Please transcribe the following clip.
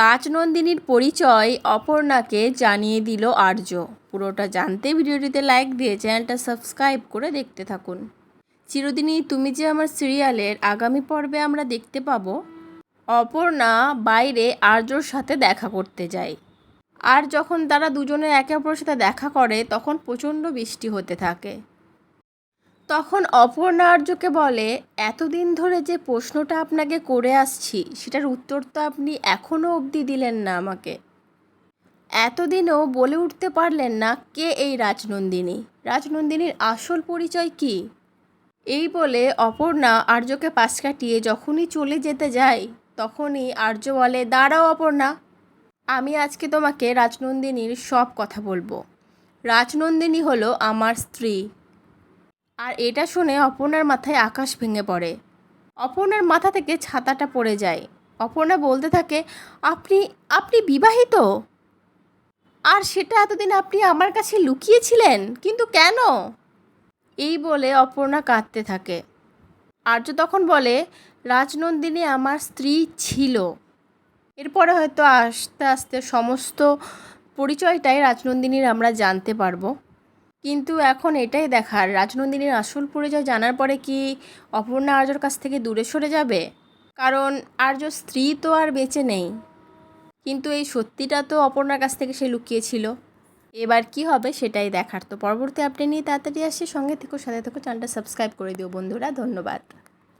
রাজনন্দিনীর পরিচয় অপর্ণাকে জানিয়ে দিল আর্য। পুরোটা জানতে ভিডিওটিতে লাইক দিয়ে চ্যানেলটা সাবস্ক্রাইব করে দেখতে থাকুন। চিরদিনই তুমি যে আমার সিরিয়ালের আগামী পর্বে আমরা দেখতে পাবো, অপর্ণা বাইরে আর্যর সাথে দেখা করতে যায়। আর যখন তারা দুজনে একে অপরের সাথে দেখা করে, তখন প্রচণ্ড বৃষ্টি হতে থাকে। তখন অপর্ণা আর্যকে বলে, এতদিন ধরে যে প্রশ্নটা আপনাকে করে আসছি, সেটার উত্তর তো আপনি এখনও অবধি দিলেন না আমাকে। এতদিনও বলে উঠতে পারলেন না কে এই রাজনন্দিনী। রাজনন্দিনীর আসল পরিচয় কি? এই বলে অপর্ণা আর্যকে পাশ কাটিয়ে যখনই চলে যেতে যায়, তখনই আর্য বলে, দাঁড়াও অপর্ণা, আমি আজকে তোমাকে রাজনন্দিনীর সব কথা বলব। রাজনন্দিনী হলো আমার স্ত্রী। আর এটা শুনে অপর্ণার মাথায় আকাশ ভেঙে পড়ে। অপর্ণার মাথা থেকে ছাতাটা পড়ে যায়। অপর্ণা বলতে থাকে, আপনি আপনি বিবাহিত? আর সেটা এতদিন আপনি আমার কাছে লুকিয়েছিলেন, কিন্তু কেন? এই বলে অপর্ণা কাঁদতে থাকে। আর্য তখন বলে, রাজনন্দিনী আমার স্ত্রী ছিল। এরপরে হয়তো আস্তে আস্তে সমস্ত পরিচয়টাই রাজনন্দিনীর আমরা জানতে পারব। কিন্তু এখন এটাই দেখার। রাজনন্দিনীর আসল পরিচয় জানার পরে কি অপর্ণা আর্যর কাছ থেকে দূরে সরে যাবে? কারণ আর্য স্ত্রী তো আর বেঁচে নেই। কিন্তু এই সত্যিটা তো অপর্ণার কাছ থেকে সে লুকিয়েছিল। এবার কি হবে সেটাই দেখার। তো পরবর্তী আপডেট নিয়ে তাড়াতাড়ি আসছে। সঙ্গে থেকো, সাথে থেকে চ্যানেলটা সাবস্ক্রাইব করে দিও বন্ধুরা। ধন্যবাদ।